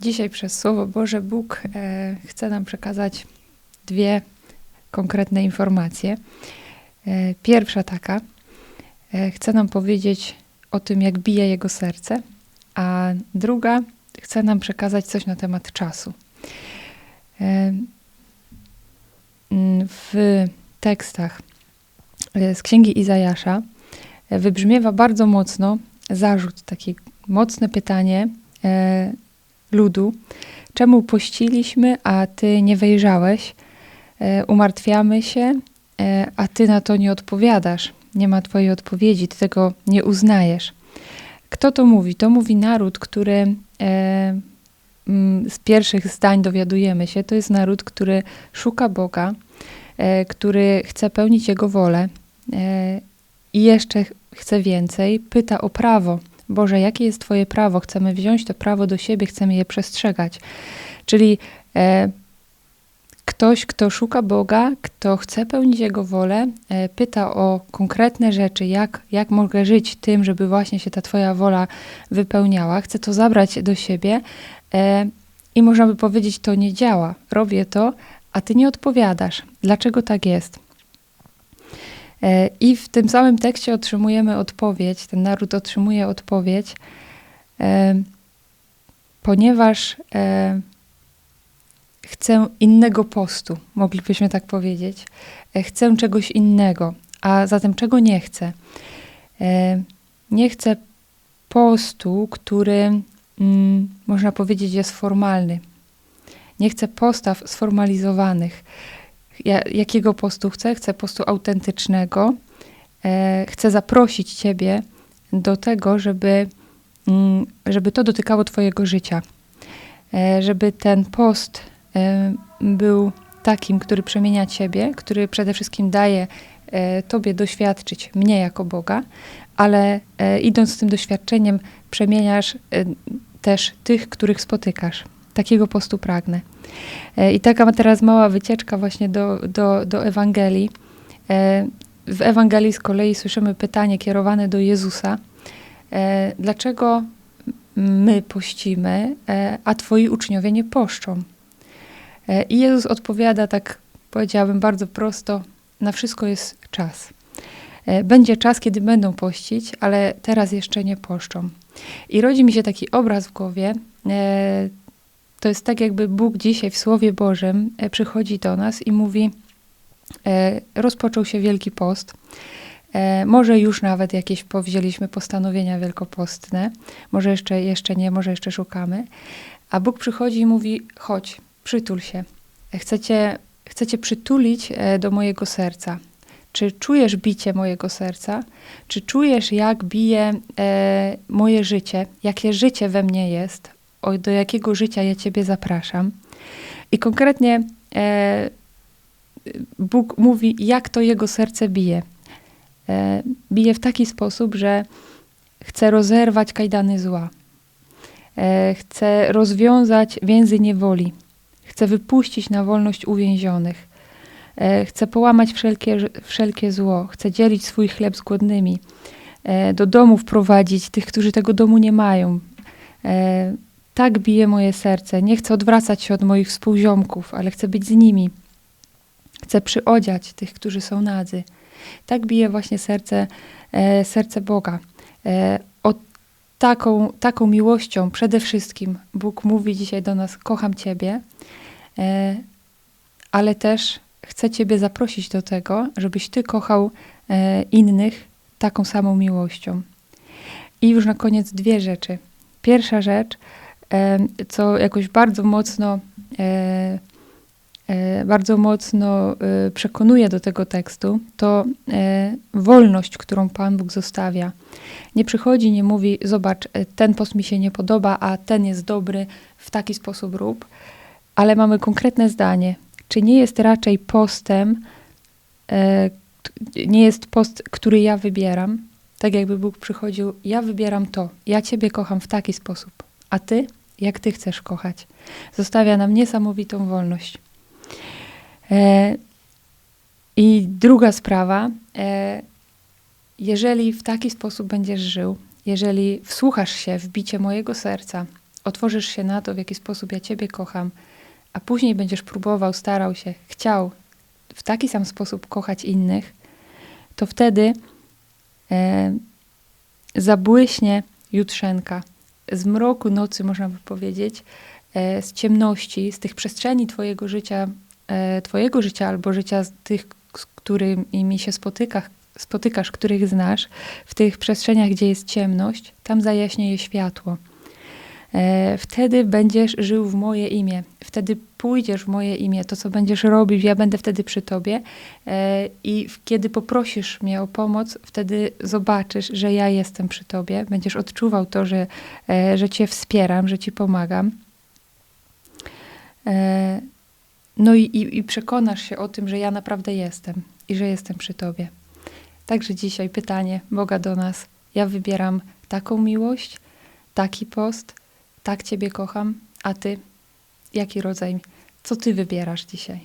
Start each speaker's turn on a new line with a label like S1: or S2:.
S1: Dzisiaj przez Słowo Boże Bóg e, chce nam przekazać dwie konkretne informacje. E, pierwsza taka, e, chce nam powiedzieć o tym, jak bije Jego serce, a druga chce nam przekazać coś na temat czasu. E, w tekstach e, z Księgi Izajasza e, wybrzmiewa bardzo mocno zarzut, takie mocne pytanie e, ludu, czemu pościliśmy, a ty nie wejrzałeś, e, umartwiamy się, e, a ty na to nie odpowiadasz, nie ma twojej odpowiedzi, ty tego nie uznajesz. Kto to mówi? To mówi naród, który e, mm, z pierwszych zdań dowiadujemy się, to jest naród, który szuka Boga, który chce pełnić Jego wolę i jeszcze chce więcej, pyta o prawo. Boże, jakie jest Twoje prawo? Chcemy wziąć to prawo do siebie, chcemy je przestrzegać. Czyli e, ktoś, kto szuka Boga, kto chce pełnić Jego wolę, e, pyta o konkretne rzeczy, jak, jak mogę żyć tym, żeby właśnie się ta Twoja wola wypełniała. Chce to zabrać do siebie e, i można by powiedzieć, to nie działa. Robię to, a Ty nie odpowiadasz. Dlaczego tak jest? E, I w tym samym tekście otrzymujemy odpowiedź, ten naród otrzymuje odpowiedź, e, ponieważ e, chcę innego postu, moglibyśmy tak powiedzieć. Chcę czegoś innego, a zatem czego nie chcę? Nie chcę postu, który mm, można powiedzieć jest formalny. Nie chcę postaw sformalizowanych jakiego postu chcę? Chcę postu autentycznego. E, chcę zaprosić Ciebie do tego, żeby, mm, żeby to dotykało Twojego życia. E, żeby ten post e, był takim, który przemienia Ciebie, który przede wszystkim daje Tobie doświadczyć mnie jako Boga, ale idąc z tym doświadczeniem, przemieniasz też tych, których spotykasz. Takiego postu pragnę. E, I taka teraz mała wycieczka właśnie do, do, do Ewangelii. E, w Ewangelii z kolei słyszymy pytanie kierowane do Jezusa. E, dlaczego my pościmy, a twoi uczniowie nie poszczą? I Jezus odpowiada tak, powiedziałabym bardzo prosto, na wszystko jest czas. Będzie czas, kiedy będą pościć, ale teraz jeszcze nie poszczą. I rodzi mi się taki obraz w głowie, to jest tak, jakby Bóg dzisiaj w Słowie Bożym e, przychodzi do nas i mówi: e, Rozpoczął się Wielki Post. E, może już nawet jakieś powzięliśmy postanowienia wielkopostne, może jeszcze, jeszcze nie, może jeszcze szukamy. A Bóg przychodzi i mówi: Chodź, przytul się. Chcecie, chcecie przytulić do mojego serca. Czy czujesz bicie mojego serca? Czy czujesz, jak bije moje życie, jakie życie we mnie jest? O, do jakiego życia ja Ciebie zapraszam. I konkretnie e, Bóg mówi, jak to Jego serce bije. E, bije w taki sposób, że chce rozerwać kajdany zła. E, chce rozwiązać więzy niewoli. Chce wypuścić na wolność uwięzionych. E, chce połamać wszelkie, wszelkie zło. Chce dzielić swój chleb z głodnymi. E, do domu wprowadzić tych, którzy tego domu nie mają e, tak bije moje serce. Nie chcę odwracać się od moich współziomków, ale chcę być z nimi. Chcę przyodziać tych, którzy są nadzy. Tak bije właśnie serce, e, serce Boga. E, o taką, taką miłością przede wszystkim Bóg mówi dzisiaj do nas: Kocham Ciebie, e, ale też chcę Ciebie zaprosić do tego, żebyś Ty kochał e, innych taką samą miłością. I już na koniec dwie rzeczy. Pierwsza rzecz, co jakoś bardzo mocno, e, e, bardzo mocno e, przekonuje do tego tekstu, to wolność, którą Pan Bóg zostawia. Nie przychodzi, nie mówi, zobacz, ten post mi się nie podoba, a ten jest dobry, w taki sposób rób, ale mamy konkretne zdanie. Czy nie jest raczej postem, nie jest post, który ja wybieram, tak jakby Bóg przychodził, ja wybieram to, ja Ciebie kocham w taki sposób, a Ty? Jak Ty chcesz kochać. Zostawia nam niesamowitą wolność. E, I druga sprawa, e, jeżeli w taki sposób będziesz żył, jeżeli wsłuchasz się w bicie mojego serca, otworzysz się na to, w jaki sposób ja Ciebie kocham, a później będziesz próbował, starał się, chciał w taki sam sposób kochać innych, to wtedy e, zabłyśnie jutrzenka. Z mroku nocy, można by powiedzieć, e, z ciemności, z tych przestrzeni Twojego życia, e, Twojego życia albo życia z tych, z którymi się spotykasz, spotykasz, których znasz, w tych przestrzeniach, gdzie jest ciemność, tam zajaśnieje światło. E, wtedy będziesz żył w moje imię, wtedy pójdziesz w moje imię, to co będziesz robił, ja będę wtedy przy tobie e, i kiedy poprosisz mnie o pomoc, wtedy zobaczysz, że ja jestem przy tobie, będziesz odczuwał to, że, e, że cię wspieram, że ci pomagam. No i, i, i przekonasz się o tym, że ja naprawdę jestem i że jestem przy tobie. Także dzisiaj pytanie Boga do nas. Ja wybieram taką miłość, taki post, tak Ciebie kocham, a Ty, jaki rodzaj, co Ty wybierasz dzisiaj?